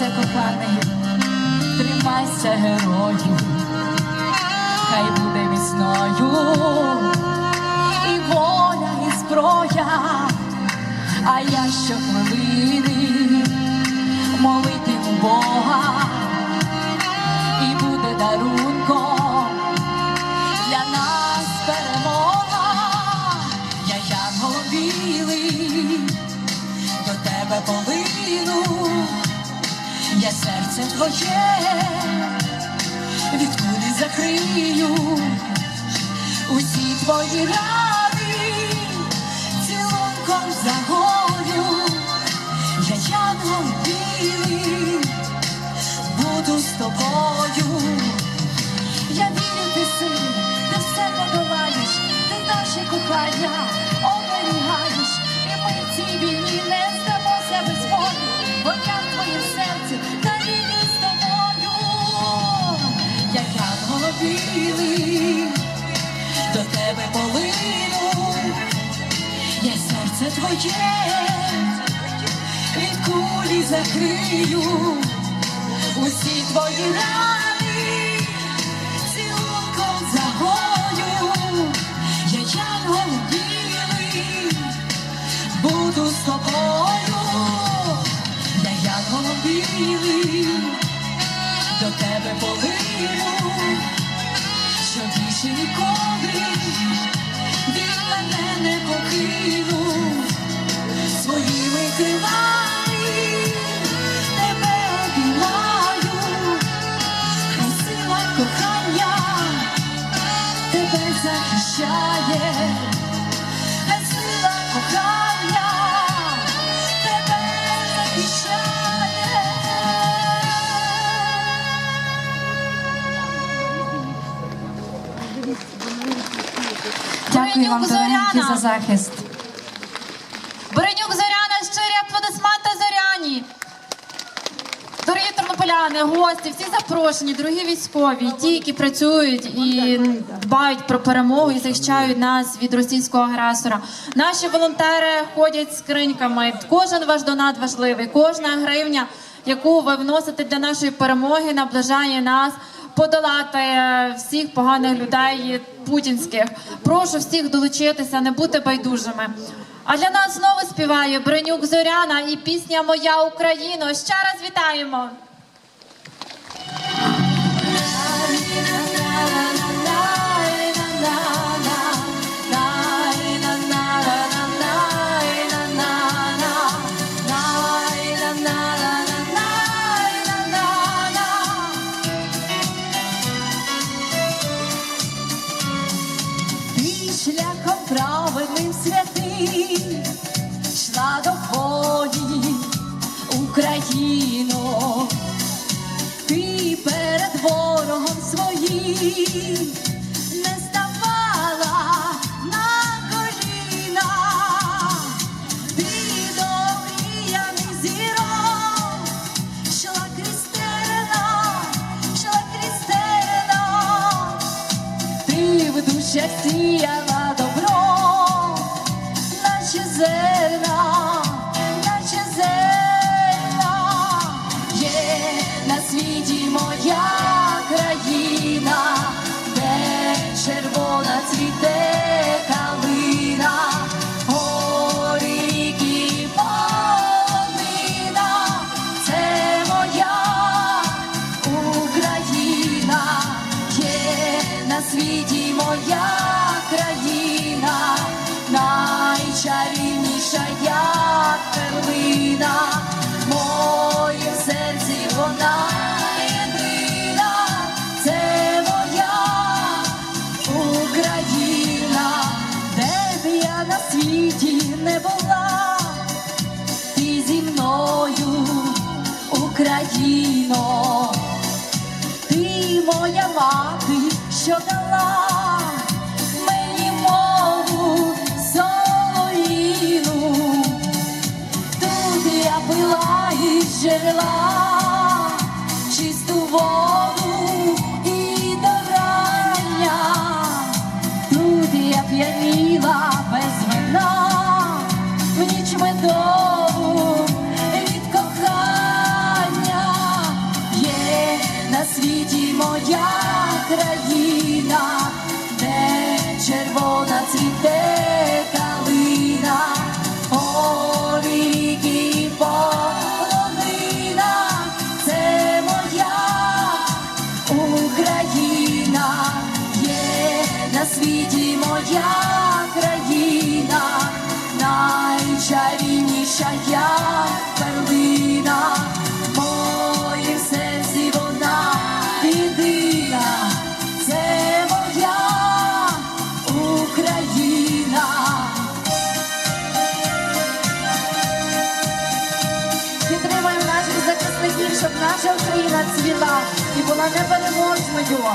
Тримайся, коханий, тримайся, герою, хай буде міцною і воля, і зброя, а я щохвилини молитиму Бога. І буде дарунком для нас перемога. Я янгол білий, до тебе полину, я серце твоє від кулі закрию усі твої рани, серце твоє від кулі закрию усі твої рани. Цілунком загою, я янгол білий, буду з тобою, я янгол білий, до тебе полину, що більше ніколи він мене не покинув Дякую вам, дорогенькі, Зоряна. за захист. Боренюк Зоряна, щирі аплодисменти Зоряні. Дорогі тернополяни, гості, всі запрошені, дорогі військові, ті, які працюють і дбають про перемогу і захищають нас від російського агресора. Наші волонтери ходять з скриньками. Кожен ваш донат важливий, кожна гривня, яку ви вносите для нашої перемоги, наближає нас подолати е, всіх поганих людей путінських. Прошу всіх долучитися, не бути байдужими. А для нас знову співає Бринюк Зоряна і пісня Моя Україно. Ще раз вітаємо. Своїм не ставала на коліна, ти до мріяних зірок. Йшла крізь йшла крізь ти в душах сіяла добро, наче зерна, перлина, в серці вона єдина, це моя Україна, де б я на світі не була, ти зі мною, Україно. Ти моя мати, що дала джерела, чисту воду і добрання, тут я п'яніла без вина, в ніч медову від кохання є на світі моя країна. Наша Україна цвіла і була непереможною.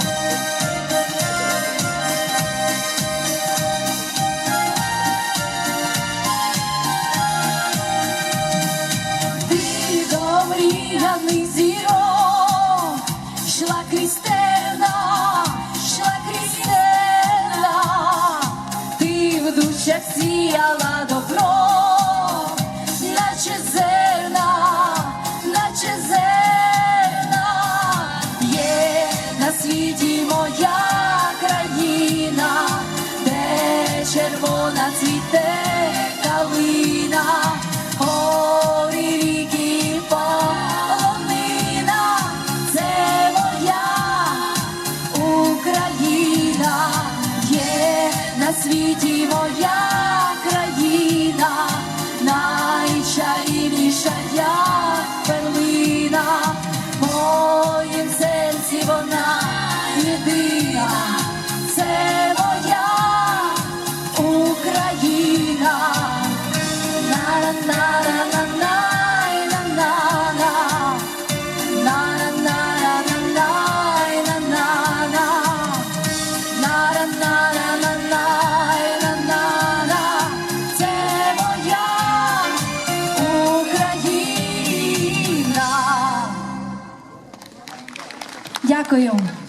Дякую.